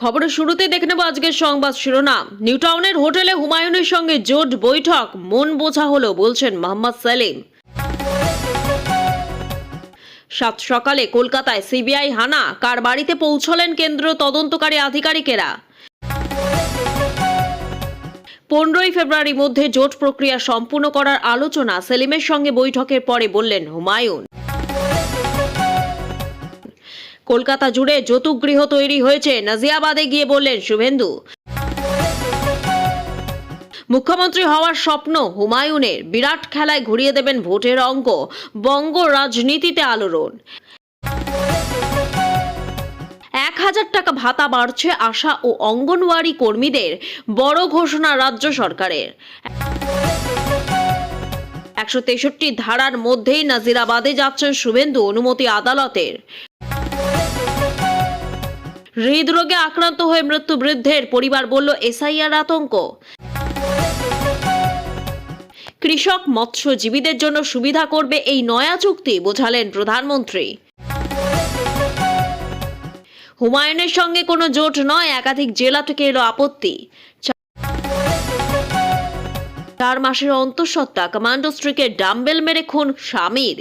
খবরের শুরুতে দেখে নেব আজকের সংবাদ শিরোনাম। নিউটাউনের হোটেলে হুমায়ুনের সঙ্গে জোট বৈঠক, মন বোঝা হলো, বলছেন মোহাম্মদ সেলিম। সাত সকালে কলকাতায় সিবিআই হানা, কার বাড়িতে পৌঁছলেন কেন্দ্র তদন্তকারী আধিকারিকেরা? পনেরোই ফেব্রুয়ারির মধ্যে জোট প্রক্রিয়া সম্পূর্ণ করার আলোচনা সেলিমের সঙ্গে বৈঠকের পরে বললেন হুমায়ুন। কলকাতা জুড়ে যৌতুক গৃহ তৈরি হয়েছে। নাজিয়াবাদে গিয়ে বললেন শুভেন্দু। মুখ্যমন্ত্রী হওয়ার স্বপ্ন হুমায়ুনের। বিরাট খেলায় ঘুরিয়ে দেবেন ভোটের অঙ্ক। বঙ্গ রাজনীতিতে আলোড়ন। এক হাজার টাকা ভাতা বাড়ছে আশা ও অঙ্গনওয়াড়ি কর্মীদের। বড় ঘোষণা রাজ্য সরকারের। একশো তেষট্টি ধারার মধ্যেই নাজিরাবাদে যাচ্ছেন শুভেন্দু, অনুমতি আদালতের। হৃদরোগে আক্রান্ত হয়ে মৃত্যু বৃদ্ধের পরিবার বলল, এসআইআর আতঙ্ক। কৃষক মৎস্যজীবীদের জন্য সুবিধা করবে এই নয়া চুক্তি, বোঝালেন প্রধানমন্ত্রী। হুমায়ুনের সঙ্গে কোনো জোট নয়, একাধিক জেলা থেকে এলো আপত্তি। চার মাসের অন্তঃসত্ত্বা কমান্ডো স্ত্রীকে ডাম্বেল মেরে খুন স্বামীর।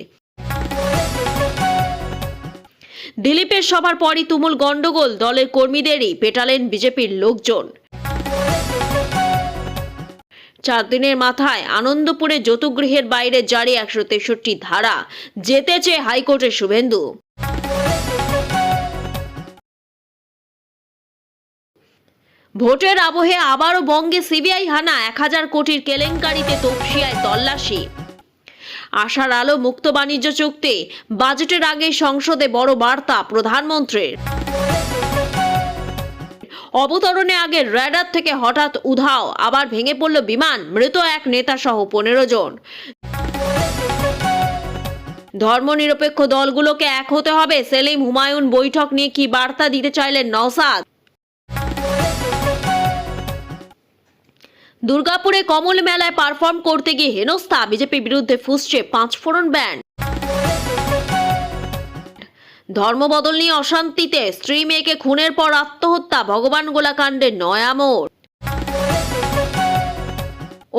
দিলীপের সভার পরই তুমুল গন্ডগোল দলের কর্মীদেরই পেটালেন বিজেপির লোকজন। চার দিনের মাথায় আনন্দপুরে যৌতুগৃহের বাইরে জারি একশো তেষট্টি ধারা চেয়ে হাইকোর্টের শুভেন্দু। ভোটের আবহে আবারও বঙ্গে সিবিআই হানা এক হাজার কোটির কেলেঙ্কারিতে তপসিয়ায় তল্লাশি। আশার আলো মুক্ত বাণিজ্য চুক্তি। বাজেটের আগে সংসদে বড় বার্তা প্রধানমন্ত্রীর। অবতরণে আগে র্যাডার থেকে হঠাৎ উধাও, আবার ভেঙে পড়ল বিমান, মৃত এক নেতা সহ পনেরো জন। ধর্মনিরপেক্ষ দলগুলোকে এক হতে হবে, সেলিম হুমায়ুন বৈঠক নিয়ে কি বার্তা দিতে চাইলেন নওসাদ? দুর্গাপুরে কমল মেলায় পারফর্ম করতে গিয়ে হেনস্থা। বিজেপির বিরুদ্ধে ফুসছে পাঁচ ফোড়ন ব্যান্ড ধর্মবদল নিয়ে অশান্তিতে, স্ত্রী মেয়েকে খুনের পর আত্মহত্যা, ভগবান গোলাকাণ্ডের নয়ামোড়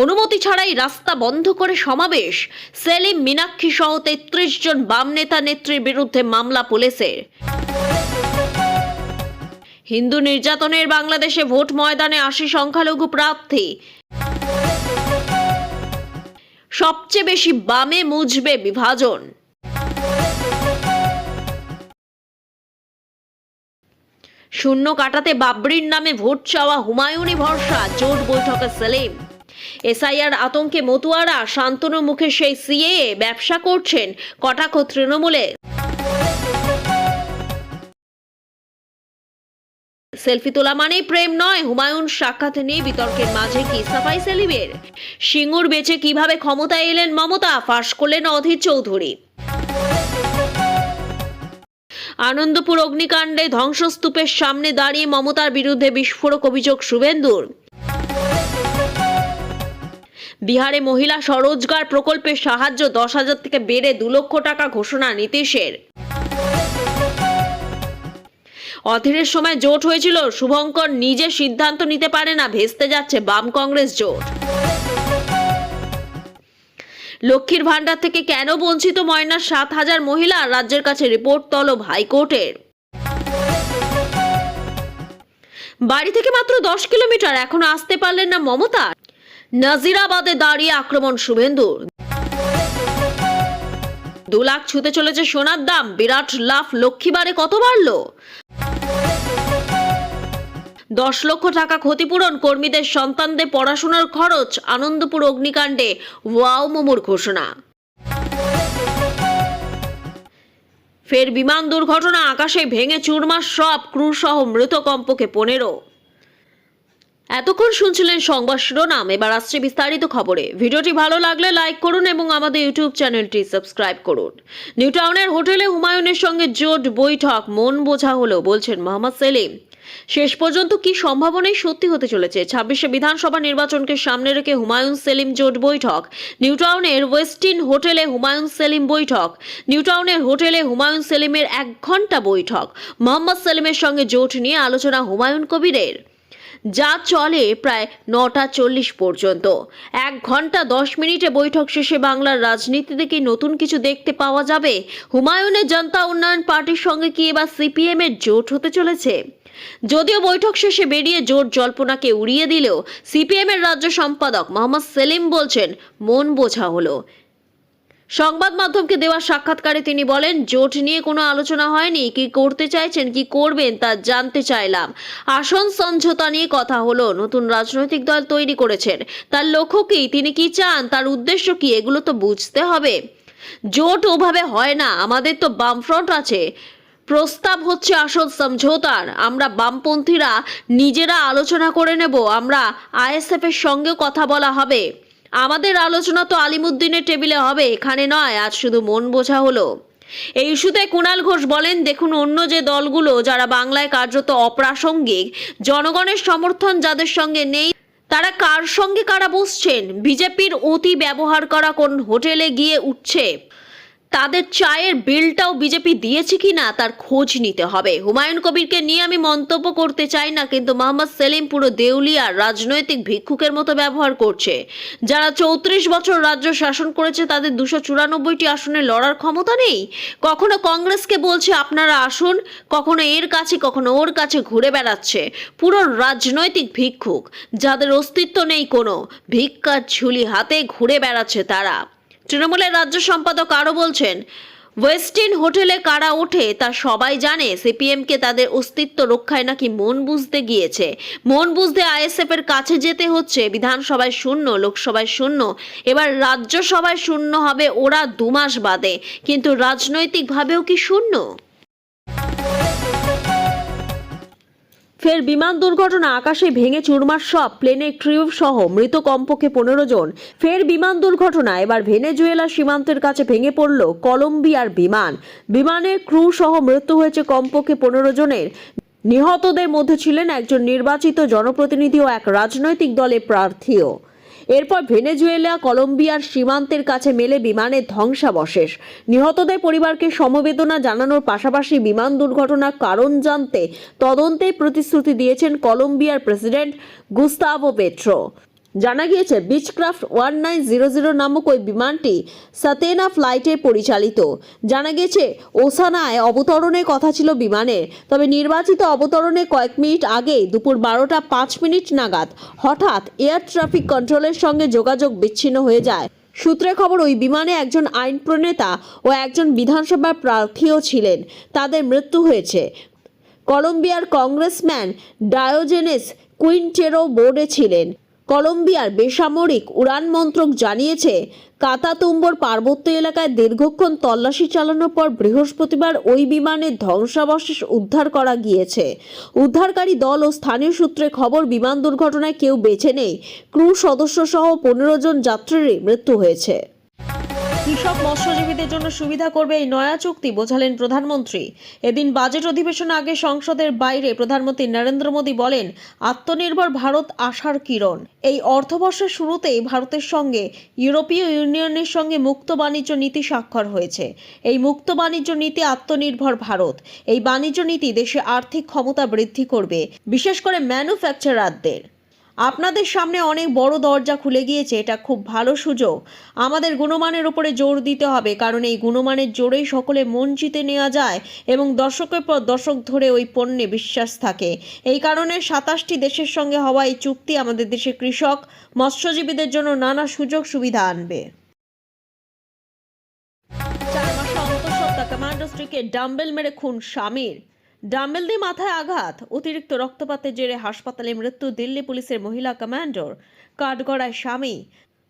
অনুমতি ছাড়াই রাস্তা বন্ধ করে সমাবেশ। সেলিম মীনাক্ষী সহ তেত্রিশ জন বাম নেতা নেত্রীর বিরুদ্ধে মামলা পুলিশের। হিন্দু নির্যাতনের বাংলাদেশে ভোট ময়দানে আশি সংখ্যালঘু প্রার্থী। সবচেয়ে বেশি বামে মুজবে বিভাজন। শূন্য কাটাতে বাবরির নামে ভোট চাওয়া হুমায়ুনি ভরসা, জোট বৈঠকে সেলিম। এসআইআর আতঙ্কে মতুয়ারা, শান্তনু মুখে সেই সিএএ, ব্যবসা করছেন কটাক্ষ তৃণমূলে। সেলফি তোলা মানেই প্রেম নয়। হুমায়ুন সাক্ষাৎ নিয়ে বিতর্কের মাঝে কি সাফাই সেলিমের? সিঙ্গুর বেচে কীভাবে ক্ষমতায় এলেন মমতা? ফাঁস করলেন অধীর চৌধুরী। আনন্দপুর অগ্নিকাণ্ডে ধ্বংসস্তূপের সামনে দাঁড়িয়ে মমতার বিরুদ্ধে বিস্ফোরক অভিযোগ শুভেন্দুর। বিহারে মহিলা স্বরোজগার প্রকল্পের সাহায্য দশ হাজার থেকে বেড়ে দু লক্ষ টাকা ঘোষণা নীতিশের। অধীরের সময় জোট হয়েছিল। শুভঙ্কর নিজে সিদ্ধান্ত নিতে পারে না, ভেস্তে যাচ্ছে বাম কংগ্রেস জোট। লক্ষ্মীর ভান্ডার থেকে কেন বঞ্চিত ময়নার সাত হাজার মহিলা? রাজ্যের কাছে রিপোর্ট তলব হাইকোর্টের। বাড়ি থেকে মাত্র দশ কিলোমিটার, এখনও আসতে পারলেন না মমতা। নাজিরাবাদে দাঁড়িয়ে আক্রমণ শুভেন্দুর দু লাখ ছুতে চলেছে সোনার দাম, বিরাট লাভ লক্ষ্মীবারে কত বাড়লো? দশ লক্ষ টাকা ক্ষতিপূরণ, কর্মীদের সন্তানদের পড়াশোনার খরচ, আনন্দপুর অগ্নিকাণ্ডে ওয়াও মোমোর ঘোষণা। ফের বিমান দুর্ঘটনা, আকাশে ভেঙে চুরমার সব ক্রু সহ মৃত কম্পকে পনেরো। এতক্ষণ শুনছিলেন সংবাদ শিরোনাম, এবার আসছে বিস্তারিত খবরে। ভিডিওটি ভালো লাগলে লাইক করুন এবং আমাদের ইউটিউব চ্যানেলটি সাবস্ক্রাইব করুন। নিউটাউনের হোটেলে হুমায়ুনের সঙ্গে জোট বৈঠক, মন বোঝা হলো, বলছেন মোহাম্মদ সেলিম। শেষ পর্যন্ত কি সম্ভাবনাই সত্যি হতে চলেছে? ছাব্বিশে বিধানসভা নির্বাচনকে সামনে রেখে হুমায়ুন সেলিম জোট বৈঠক। নিউটাউনের ওয়েস্টিন হোটেলে হুমায়ুন সেলিম বৈঠক। নিউটাউনের হোটেলে হুমায়ুন সেলিমের এক ঘণ্টা বৈঠক। মোহাম্মদ সেলিমের সঙ্গে জোট নিয়ে আলোচনা হুমায়ুন কবিরের। যা চলে প্রায় নটা চল্লিশ পর্যন্ত। এক ঘণ্টা দশ মিনিটে বৈঠক শেষে বাংলার রাজনীতিতে কি নতুন কিছু দেখতে পাওয়া যাবে। হুমায়ুনের জনতা উন্নয়ন পার্টির সঙ্গে কি এবার সিপিএম এর জোট হতে চলেছে? যদিও বৈঠক শেষে বেরিয়ে জোট জল্পনাকে উড়িয়ে দিলেও সিপিএম এর রাজ্য সম্পাদক মোহাম্মদ সেলিম বলছেন, মন বোঝা হলো। সংবাদ মাধ্যমকে দেওয়া সাক্ষাৎকারে তিনি বলেন, জোট নিয়ে কোনো আলোচনা হয়নি, কি করতে চাইছেন, কি করবেন তা জানতে চাইলাম। আসন সমঝোতা নিয়ে কথা হলো, নতুন রাজনৈতিক দল তৈরি করেছেন। তার লক্ষ্য কি, তিনি কি চান, তার উদ্দেশ্য কি, এগুলো তো বুঝতে হবে। জোট ওভাবে হয় না, আমাদের তো বামফ্রন্ট আছে। প্রস্তাব হচ্ছে আসল সমঝোতার, আমরা বামপন্থীরা নিজেরা আলোচনা করে নেব, আমরা আইএসএফ এর সঙ্গেও কথা বলা হবে। আমাদের আলোচনা তো আলিমুদ্দিনের টেবিলে হবে, এখানে নয়, আজ শুধু মন বোঝা হলো। এই ইস্যুতে কুণাল ঘোষ বলেন, দেখুন, অন্য যে দলগুলো যারা বাংলায় কার্যত অপ্রাসঙ্গিক, জনগণের সমর্থন যাদের সঙ্গে নেই, তারা কার সঙ্গে কারা বসছেন? বিজেপির অতি ব্যবহার করা কোন হোটেলে গিয়ে উঠছে? তাদের চায়ের বিলটাও বিজেপি দিয়েছে কিনা তার খোঁজ নিতে হবে। হুমায়ুন কবিরকে নিয়ে আমি মন্তব্য করতে চাই না, কিন্তু মোহাম্মদ সেলিম পুরো দেউলিয়ার রাজনৈতিক ভিক্ষুকের মতো ব্যবহার করছে। যারা চৌত্রিশ বছর রাজ্য শাসন করেছে, তাদের দুশো চুরানব্বইটি আসনে লড়ার ক্ষমতা নেই? কখনো কংগ্রেসকে বলছে, আপনারা আসুন। কখনো এর কাছে, কখনো ওর কাছে ঘুরে বেড়াচ্ছে। পুরো রাজনৈতিক ভিক্ষুক, যাদের অস্তিত্ব নেই কোনো, ভিক্ষার ঝুলি হাতে ঘুরে বেড়াচ্ছে তারা। তৃণমূলের রাজ্য সম্পাদক আরও বলছেন, ওয়েস্টিন হোটেলে কারা ওঠে তা সবাই জানে, সিপিএমকে তাদের অস্তিত্ব রক্ষায় নাকি মন বুঝতে গিয়েছে। মন বুঝতে আইএসএফ এর কাছে যেতে হচ্ছে, বিধানসভায় শূন্য, লোকসভায় শূন্য। এবার রাজ্যসভায় শূন্য হবে ওরা দুমাস বাদে, কিন্তু রাজনৈতিকভাবেও কি শূন্য? ফের বিমান দুর্ঘটনা, আকাশে ভেঙে চুরমার সব প্লেনের ক্রিউ সহ মৃত কমপক্ষে পনেরো জন। ফের বিমান দুর্ঘটনা, এবার ভেনেজুয়েলা সীমান্তের কাছে ভেঙে পড়ল কলম্বিয়ার বিমান। বিমানের ক্রু সহ মৃত্যু হয়েছে কমপক্ষে পনেরো জনের। নিহতদের মধ্যে ছিলেন একজন নির্বাচিত জনপ্রতিনিধি ও এক রাজনৈতিক দলের প্রার্থীও। এরপর ভেনেজুয়েলা, কলম্বিয়ার সীমান্তের কাছে মেলে বিমানের ধ্বংসাবশেষ। নিহতদের পরিবারকে সমবেদনা জানানোর পাশাপাশি বিমান দুর্ঘটনার কারণ জানতে তদন্তে প্রতিশ্রুতি দিয়েছেন কলম্বিয়ার প্রেসিডেন্ট গুস্তাভো পেট্রো। জানা গিয়েছে Beechcraft one nine zero zero নামক ওই বিমানটি সাতেনা ফ্লাইটে পরিচালিত। জানা গেছে ওসানায় অবতরণের কথা ছিল বিমানের, তবে নির্বাচিত অবতরণে কয়েক মিনিট আগে দুপুর বারোটা পাঁচ মিনিট নাগাদ হঠাৎ এয়ার ট্রাফিক কন্ট্রোলের সঙ্গে যোগাযোগ বিচ্ছিন্ন হয়ে যায়। সূত্রে খবর, ওই বিমানে একজন আইন প্রণেতা ও একজন বিধানসভার প্রার্থীও ছিলেন। তাদের মৃত্যু হয়েছে। কলম্বিয়ার কংগ্রেসম্যান ডায়োজেনেস কুইন্টেরো বোর্ডে ছিলেন। কলম্বিয়ার বেসামরিক উড়ান মন্ত্রক জানিয়েছে, কাতাতুম্বর পার্বত্য এলাকায় দীর্ঘক্ষণ তল্লাশি চালানোর পর বৃহস্পতিবার ওই বিমানের ধ্বংসাবশেষ উদ্ধার করা গিয়েছে। উদ্ধারকারী দল ও স্থানীয় সূত্রে খবর, বিমান দুর্ঘটনায় কেউ বেছে নেই। ক্রু সদস্য সহ পনেরো জন যাত্রীরই মৃত্যু হয়েছে। কৃষক মৎস্যজীবীদের জন্য সুবিধা করবে এই নয়া চুক্তি, বোঝালেন প্রধানমন্ত্রী। এদিন বাজেট অধিবেশন আগে সংসদের বাইরে প্রধানমন্ত্রী নরেন্দ্র মোদী বলেন, আত্মনির্ভর ভারত আশার কিরণ। এই অর্থবর্ষের শুরুতেই ভারতের সঙ্গে ইউরোপীয় ইউনিয়নের সঙ্গে মুক্ত বাণিজ্য নীতি স্বাক্ষর হয়েছে। এই মুক্ত বাণিজ্য নীতি আত্মনির্ভর ভারত। এই বাণিজ্য নীতি দেশে আর্থিক ক্ষমতা বৃদ্ধি করবে, বিশেষ করে ম্যানুফ্যাকচারারদের। আপনাদের সামনে অনেক বড় দরজা খুলে গিয়েছে, এটা খুব ভালো সুযোগ। আমাদের গুণমানের উপরে জোর দিতে হবে, কারণ এই গুণমানের জোরেই সকলে মন জিতে নেওয়া যায় এবং দশকের পর দশক ধরে ওই পণ্যে বিশ্বাস থাকে। এই কারণে সাতাশটি দেশের সঙ্গে হওয়া এই চুক্তি আমাদের দেশের কৃষক, মৎস্যজীবীদের জন্য নানা সুযোগ সুবিধা আনবে। ডাম্বেল মেরে খুন স্বামীর। ডাম্বেল দিয়ে মাথায় আঘাত। অতিরিক্ত রক্তপাতের জেরে হাসপাতালে মৃত্যু দিল্লি পুলিশের মহিলা কমান্ডোর। কাঠগড়ায় স্বামী।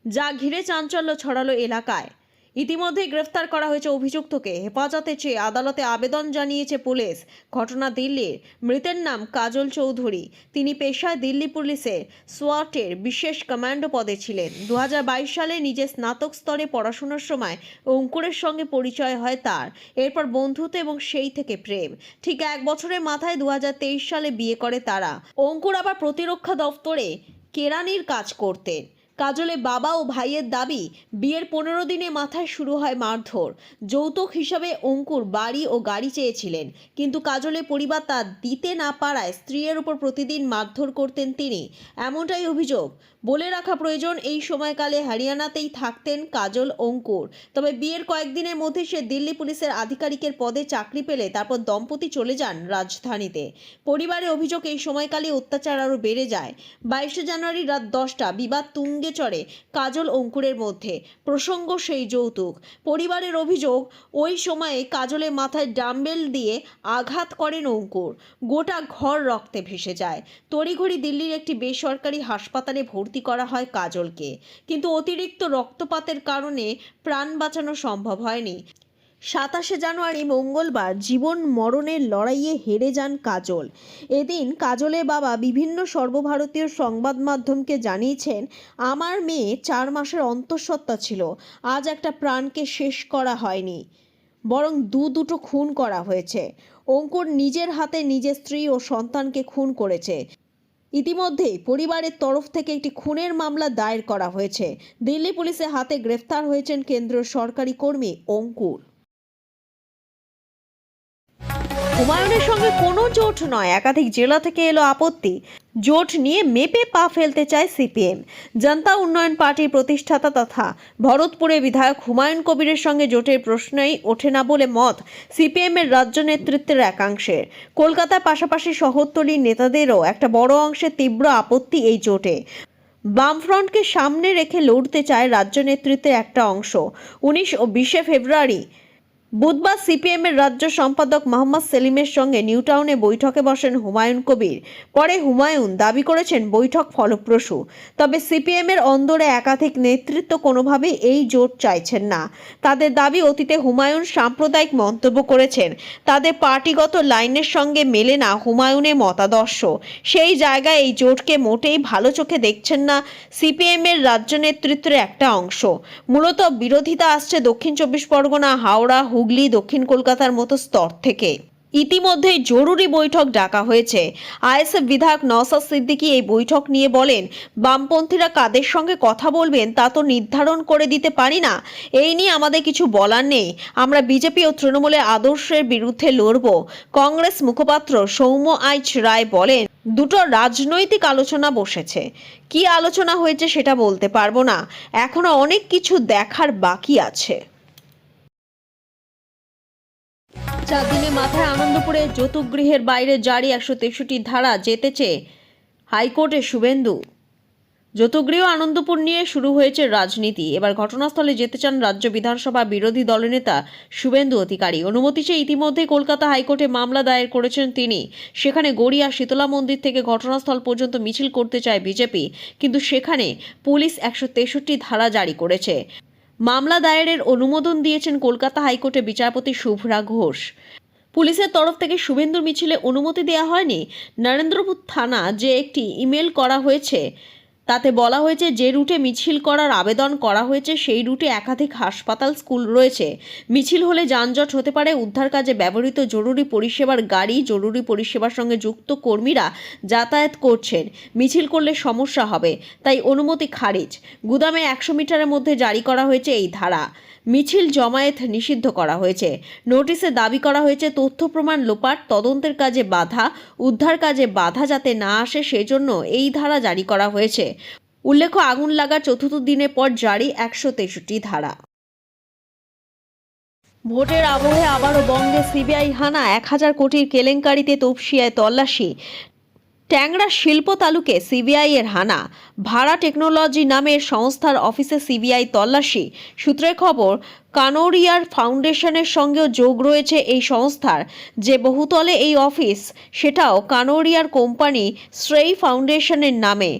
যা ঘিরে চাঞ্চল্য ছড়ালো এলাকায়। ইতিমধ্যে গ্রেফতার করা হয়েছে অভিযুক্তকে। হেফাজতে চেয়ে আদালতে আবেদন জানিয়েছে পুলিশ। ঘটনা দিল্লির, মৃতের নাম কাজল চৌধুরী। তিনি পেশায় দিল্লি পুলিশের সোয়াটের বিশেষ কমান্ডো পদে ছিলেন। দু হাজার বাইশ সালে নিজের স্নাতক স্তরে পড়াশোনার সময় অঙ্কুরের সঙ্গে পরিচয় হয় তার। এরপর বন্ধুত্ব এবং সেই থেকে প্রেম। ঠিক এক বছরের মাথায় দু হাজার তেইশ সালে বিয়ে করে তারা। অঙ্কুর আবার প্রতিরক্ষা দপ্তরে কেরানির কাজ করতেন। কাজলে বাবা ও ভাইয়ের দাবি, বিয়ের পনেরো দিনে মাথায় শুরু হয় মারধর। যৌতুক হিসাবে অঙ্কুর বাড়ি ও গাড়ি চেয়েছিলেন, কিন্তু কাজলে পরিবার তা দিতে না পারায় স্ত্রীর উপর প্রতিদিন মারধর করতেন তিনি। এমনটাই অভিযোগ। বলে রাখা প্রয়োজন, এই সময়কালে হরিয়ানাতেই থাকতেন কাজল অঙ্কুর। তবে বিয়ের কয়েকদিনের মধ্যে সে দিল্লি পুলিশের আধিকারিকের পদে চাকরি পেলে তারপর দম্পতি চলে যান রাজধানীতে। পরিবারের অভিযোগ, এই সময়কালে অত্যাচার আরও বেড়ে যায়। বাইশে জানুয়ারি রাত দশটা, বিবাদ তুঙ্গে চড়ে কাজল অঙ্কুরের মধ্যে। প্রসঙ্গ সেই যৌতুক। পরিবারের অভিযোগ, ওই সময়ে কাজলের মাথায় ডাম্বেল দিয়ে আঘাত করেন অঙ্কুর। গোটা ঘর রক্তে ভেসে যায়। তড়িঘড়ি দিল্লির একটি বেসরকারি হাসপাতালে ভর্তি করা হয় কাজলকে। কিন্তু অতিরিক্ত রক্তপাতের কারণে প্রাণ বাঁচানো সম্ভব হয়নি। সাতাশে জানুয়ারি মঙ্গলবার জীবন মরণের লড়াইয়ে হেরে যান কাজল। এদিন কাজলের বাবা বিভিন্ন সর্বভারতীয় সংবাদ মাধ্যমকে জানিয়েছেন, আমার মেয়ে চার মাসের অন্তঃসত্ত্বা ছিল, আজ একটা প্রাণকে শেষ করা হয়নি। বরং দু দুটো খুন করা হয়েছে। অঙ্কুর নিজের হাতে নিজের স্ত্রী ও সন্তানকে খুন করেছে। ইতিমধ্যেই পরিবারের তরফ থেকে একটি খুনের মামলা দায়ের করা হয়েছে। দিল্লি পুলিশের হাতে গ্রেফতার হয়েছেন কেন্দ্রীয় সরকারি কর্মী অঙ্কুর। হুমায়ুনের সঙ্গে কোনো জোট নয়, একাধিক জেলা থেকে এলো আপত্তি। জোট নিয়ে মেপে পা ফেলতে চায় সিপিএম। জনতা উন্নয়ন পার্টির প্রতিষ্ঠাতা তথা ভরতপুরের বিধায়ক হুমায়ুন কবিরের সঙ্গে জোটের প্রশ্নই ওঠে না বলে মত সিপিএমের রাজ্য নেতৃত্বের একাংশের। কলকাতার পাশাপাশি শহরতলির নেতাদেরও একটা বড় অংশের তীব্র আপত্তি এই জোটে। বামফ্রন্টকে সামনে রেখে লড়তে চায় রাজ্য নেতৃত্বের একটা অংশ। উনিশ ও বিশে ফেব্রুয়ারি বুধবার সিপিএমের রাজ্য সম্পাদক মোহাম্মদ সেলিমের সঙ্গে নিউটাউনে বৈঠকে বসেন হুমায়ুন কবির। পরে হুমায়ুন দাবি করেছেন বৈঠক ফলপ্রসূ। তবে সিপিএমের অন্দরে একাধিক নেতৃত্ব কোনোভাবেই এই জোট চাইছেন না। তাদের দাবি, অতীতে হুমায়ুন সাম্প্রদায়িক মন্তব্য করেছেন। তাদের পার্টিগত লাইনের সঙ্গে মেলে না হুমায়ুনের মতাদর্শ। সেই জায়গায় এই জোটকে মোটেই ভালো চোখে দেখছেন না সিপিএমের রাজ্য নেতৃত্বের একটা অংশ। মূলত বিরোধিতা আসছে দক্ষিণ চব্বিশ পরগনা, হাওড়া হুগলি, দক্ষিণ কলকাতার মতো স্তর থেকে। ইতিমধ্যেই জরুরি বৈঠক ডাকা হয়েছে। আইএসএফ বিধায়ক নওসাদ সিদ্দিকী এই বৈঠক নিয়ে বলেন, বামপন্থীরা কাদের সঙ্গে কথা বলবেন তা তো নির্ধারণ করে দিতে পারি না। এই নিয়ে আমাদের কিছু বলার নেই। আমরা বিজেপি ও তৃণমূলের আদর্শের বিরুদ্ধে লড়ব। কংগ্রেস মুখপাত্র সৌম্য আইচ রায় বলেন, দুটো রাজনৈতিক আলোচনা বসেছে। কি আলোচনা হয়েছে সেটা বলতে পারব না। এখনও অনেক কিছু দেখার বাকি আছে। চার দিনে মাথায় আনন্দপুরে যৌতুকগৃহের বাইরে জারি একশো তেষট্টি ধারা যেতে চেয়ে হাইকোর্টে শুভেন্দু। যৌতুকগৃহ আনন্দপুর নিয়ে শুরু হয়েছে রাজনীতি। এবার ঘটনাস্থলে যেতে চান রাজ্য বিধানসভা বিরোধী দলনেতা শুভেন্দু অধিকারী। অনুমতি চেয়ে ইতিমধ্যে কলকাতা হাইকোর্টে মামলা দায়ের করেছেন তিনি। সেখানে গড়িয়া শীতলা মন্দির থেকে ঘটনাস্থল পর্যন্ত মিছিল করতে চায় বিজেপি। কিন্তু সেখানে পুলিশ একশো তেষট্টি ধারা জারি করেছে। মামলা দায়েরের অনুমোদন দিয়েছেন কলকাতা হাইকোর্টে বিচারপতি শুভ্রা ঘোষ। পুলিশের তরফ থেকে শুভেন্দুর মিছিলে অনুমতি দেওয়া হয়নি। নরেন্দ্রপুর থানা যে একটি ইমেল করা হয়েছে তাতে বলা হয়েছে, যে রুটে মিছিল করার আবেদন করা হয়েছে, সেই রুটে একাধিক হাসপাতাল, স্কুল রয়েছে। মিছিল হলে যানজট হতে পারে, উদ্ধার কাজে ব্যবহৃত জরুরি পরিষেবার গাড়ি, জরুরি পরিষেবার সঙ্গে যুক্ত কর্মীরা যাতায়াত করছেন। মিছিল করলে সমস্যা হবে, তাই অনুমতি খারিজ। গুদামে একশো মিটারের মধ্যে জারি করা হয়েছে এই ধারা। মিছিল জমায়েত নিষিদ্ধ করা হয়েছে। নোটিশে দাবি করা হয়েছে, তথ্য প্রমাণ লোপাট, তদন্তের কাজে বাধা, উদ্ধার কাজে বাধা যাতে না আসে, সেজন্য এই ধারা জারি করা হয়েছে। উল্লেখ্য, আগুন লাগার চতুর্থ দিনের পর জারি একশো তেষট্টি ধারা। ভোটের আবহে আবারও বঙ্গে সিবিআই হানা, এক হাজার কোটির কেলেঙ্কারিতে তপসিয়ায় তল্লাশি। ট্যাংরা শিল্প তালুকে সিবিআই এর হানা। ভাড়া টেকনোলজি নামের সংস্থার অফিসে সিবিআই তল্লাশি। সূত্রের খবর, কানোরিয়ার ফাউন্ডেশনের সঙ্গেও যোগ রয়েছে এই সংস্থার। যে বহুতলে এই অফিস, সেটাও কানোরিয়ার কোম্পানি শ্রেই ফাউন্ডেশনের নামে।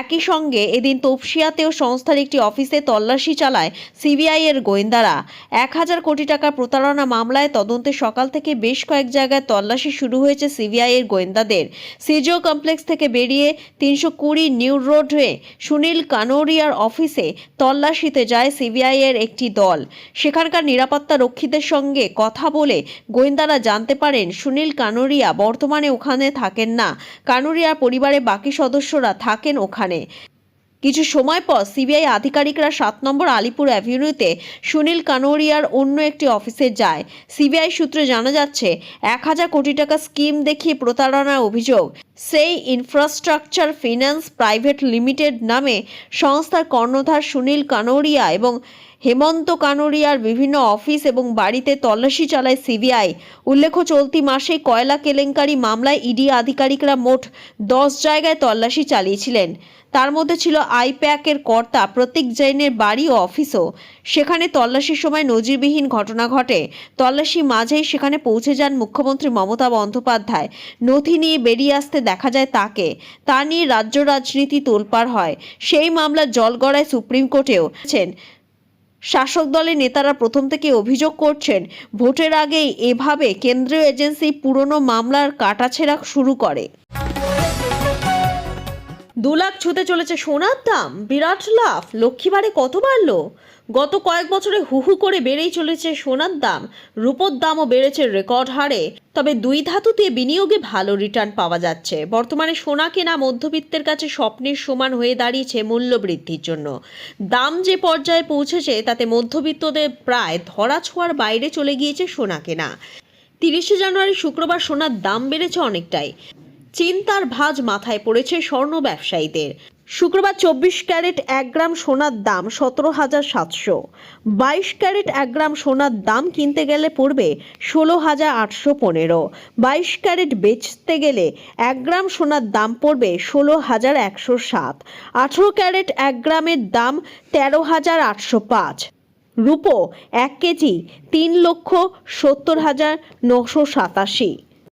একই সঙ্গে এদিন তপসিয়াতেও সংস্থার একটি অফিসে তল্লাশি চালায় সিবিআই এর গোয়েন্দারা। এক হাজার কোটি টাকা প্রতারণা মামলায় তদন্তে সকাল থেকে বেশ কয়েক জায়গায় তল্লাশি শুরু হয়েছে সিবিআই এর গোয়েন্দাদের। সিজিও কমপ্লেক্স থেকে বেরিয়ে তিনশো কুড়ি নিউ রোডে সুনীল কানোরিয়ার অফিসে তল্লাশিতে যায় সিবিআইয়ের একটি দল। সেখানকার নিরাপত্তা রক্ষীদের সঙ্গে কথা বলে গোয়েন্দারা জানতে পারেন সুনীল কানোরিয়া বর্তমানে ওখানে থাকেন না। কানোরিয়ার পরিবারের বাকি সদস্যরা থাকেন ওখানে। কিছু সময় পর সিবিআই আধিকারিকরা সাত নম্বর আলিপুর অ্যাভিনিউতে সুনীল কানোরিয়ার অন্য একটি অফিসে যায়। সিবিআই সূত্রে জানা যাচ্ছে, এক হাজার কোটি টাকা স্কিম দেখিয়ে প্রতারণার অভিযোগ। সেই ইনফ্রাস্ট্রাকচার ফিন্যান্স প্রাইভেট লিমিটেড নামে সংস্থার কর্ণধার সুনীল কানোরিয়া এবং হেমন্ত কানোরিয়ার বিভিন্ন অফিস এবং বাড়িতে তল্লাশি চালায় সিবিআই। উল্লেখ্য, চলতি মাসে কয়লা কেলেঙ্কারি মামলায় ইডি আধিকারিকরা মোট দশ জায়গায় তল্লাশি চালিয়েছিলেন। তার মধ্যে ছিল আইপ্যাকের কর্তা প্রতীক জৈনের বাড়ি ও অফিসও। সেখানে তল্লাশির সময় নজিরবিহীন ঘটনা ঘটে। তল্লাশি মাঝেই সেখানে পৌঁছে যান মুখ্যমন্ত্রী মমতা বন্দ্যোপাধ্যায়। নথি নিয়ে বেরিয়ে আসতে দেখা যায় তাকে। তা নিয়ে রাজ্য রাজনীতি তোলপাড় হয়। সেই মামলা জলগড়ায় সুপ্রিম কোর্টেও। শাসক দলের নেতারা প্রথম থেকে অভিযোগ করছেন, ভোটের আগেই এভাবে কেন্দ্রীয় এজেন্সি পুরনো মামলার কাটাছেড়া শুরু করে। দু লাখ ছুতে চলেছে সোনার দাম। বিরাট লাভ লক্ষ্মীবারে কত বাড়লো? গত কয়েক বছরে হু হু করে বেড়েই চলেছে সোনার দাম। রূপোর দামও বেড়েছে রেকর্ড হারে। তবে দুই ধাতুতে বিনিয়োগে ভালো রিটার্ন পাওয়া যাচ্ছে। বর্তমানে সোনা কেনা মধ্যবিত্তের কাছে স্বপ্নের সমান হয়ে দাঁড়িয়েছে মূল্য বৃদ্ধির জন্য। দাম যে পর্যায়ে পৌঁছেছে, তাতে মধ্যবিত্তদের প্রায় ধরা ছোঁয়ার বাইরে চলে গিয়েছে সোনা কেনা। তিরিশে জানুয়ারি শুক্রবার সোনার দাম বেড়েছে অনেকটাই। চিন্তার ভাঁজ মাথায় পড়েছে স্বর্ণ ব্যবসায়ীদের। শুক্রবার চব্বিশ ক্যারেট এক গ্রাম সোনার দাম সতেরো হাজার সাতশো। বাইশ ক্যারেট এক গ্রাম সোনার দাম কিনতে গেলে পড়বে ষোলো হাজার আটশো পনেরো। বাইশ ক্যারেট বেচতে গেলে এক গ্রাম সোনার দাম পড়বে ষোলো হাজার একশো সাত। আঠেরো ক্যারেট এক গ্রামের দাম তেরো হাজার আটশো পাঁচ। রূপো এক কেজি তিন লক্ষ সত্তর হাজার নশো সাতাশি।